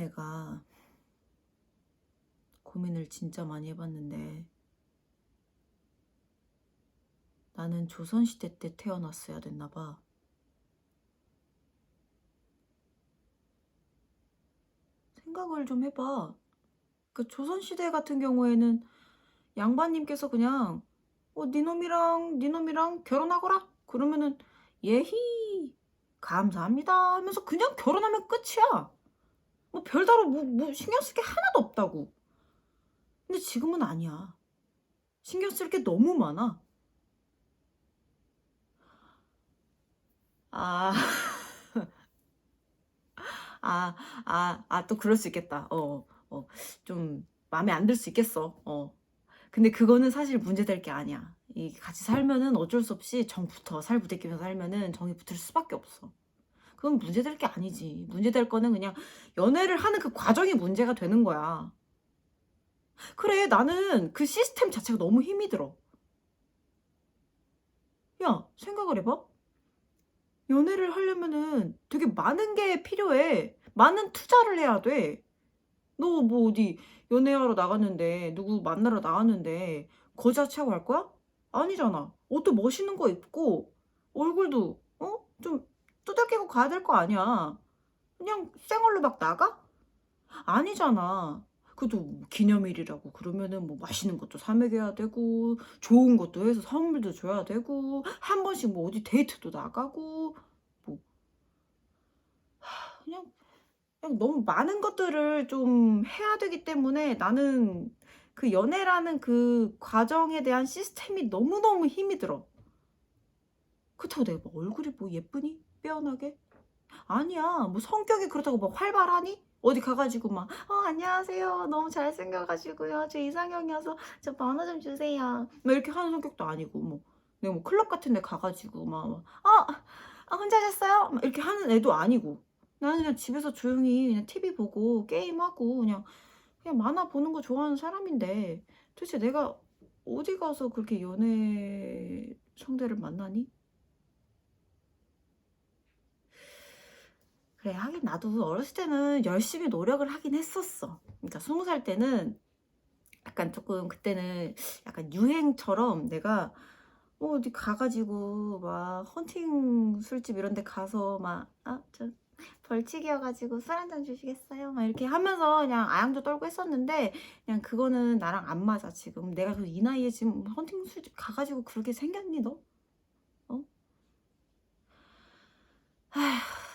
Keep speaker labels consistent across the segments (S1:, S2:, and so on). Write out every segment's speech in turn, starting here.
S1: 내가 고민을 진짜 많이 해봤는데 나는 조선시대 때 태어났어야 됐나 봐. 생각을 좀 해봐. 그 조선시대 같은 경우에는 양반님께서 그냥 어, 니놈이랑 니놈이랑 결혼하거라 그러면은 예히 감사합니다 하면서 그냥 결혼하면 끝이야. 뭐 별다른 뭐, 뭐 신경 쓸 게 하나도 없다고. 근데 지금은 아니야. 신경 쓸 게 너무 많아. 아, 아, 아, 아, 또 그럴 수 있겠다. 어, 어, 좀 마음에 안 들 수 있겠어. 어. 근데 그거는 사실 문제될 게 아니야. 이 같이 살면은 어쩔 수 없이 정 붙어. 살 부대끼면서 살면은 정이 붙을 수밖에 없어. 그건 문제될 게 아니지. 문제될 거는 그냥 연애를 하는 그 과정이 문제가 되는 거야. 그래, 나는 그 시스템 자체가 너무 힘이 들어. 야, 생각을 해봐. 연애를 하려면은 되게 많은 게 필요해. 많은 투자를 해야 돼. 너 뭐 어디 연애하러 나갔는데, 누구 만나러 나갔는데, 거지같이 할 거야? 아니잖아. 옷도 멋있는 거 입고, 얼굴도, 어? 좀 두들기고 가야 될 거 아니야. 그냥 생얼로 막 나가? 아니잖아. 그래도 뭐 기념일이라고 그러면은 뭐 맛있는 것도 사 먹여야 되고, 좋은 것도 해서 선물도 줘야 되고, 한 번씩 뭐 어디 데이트도 나가고, 뭐. 하, 그냥, 그냥 너무 많은 것들을 좀 해야 되기 때문에 나는 그 연애라는 그 과정에 대한 시스템이 너무너무 힘이 들어. 그렇다고 내가 뭐 얼굴이 뭐 예쁘니? 빼어나게? 아니야. 뭐 성격이 그렇다고 뭐 활발하니? 어디 가가지고 막, 어, 안녕하세요. 너무 잘생겨가지고요. 저 이상형이어서 저 번호 좀 주세요. 뭐 이렇게 하는 성격도 아니고, 뭐. 내가 뭐 클럽 같은 데 가가지고 막, 막 어, 아, 혼자 하셨어요? 막 이렇게 하는 애도 아니고. 나는 그냥 집에서 조용히 그냥 TV 보고 게임하고 그냥, 그냥 만화 보는 거 좋아하는 사람인데 도대체 내가 어디 가서 그렇게 연애 상대를 만나니? 그래, 하긴 나도 어렸을 때는 열심히 노력을 하긴 했었어. 그러니까 스무 살 때는 약간 조금 그때는 약간 유행처럼 내가 뭐 어디 가가지고 막 헌팅 술집 이런 데 가서 막, 아, 저 벌칙이어가지고 술 한잔 주시겠어요? 막 이렇게 하면서 그냥 아양도 떨고 했었는데 그냥 그거는 나랑 안 맞아, 지금. 내가 그 이 나이에 지금 헌팅 술집 가가지고 그렇게 생겼니, 너? 어? 아휴.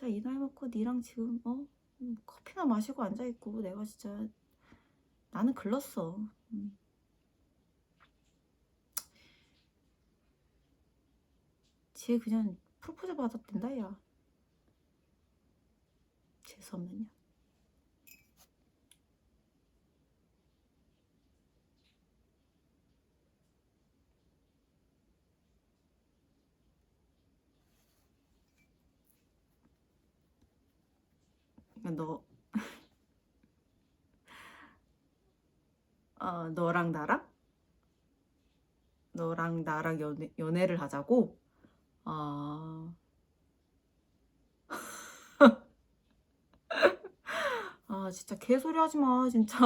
S1: 진짜 이 나이 먹고 니랑 지금 어 음, 커피나 마시고 앉아 있고 내가 진짜 나는 글렀어. 음. 쟤 그냥 프로포즈 받았댄다 야. 재수 없는 년. 너, 어, 너랑 나랑? 너랑 나랑 연애, 연애를 하자고? 아, 아, 진짜 개소리 하지 마, 진짜.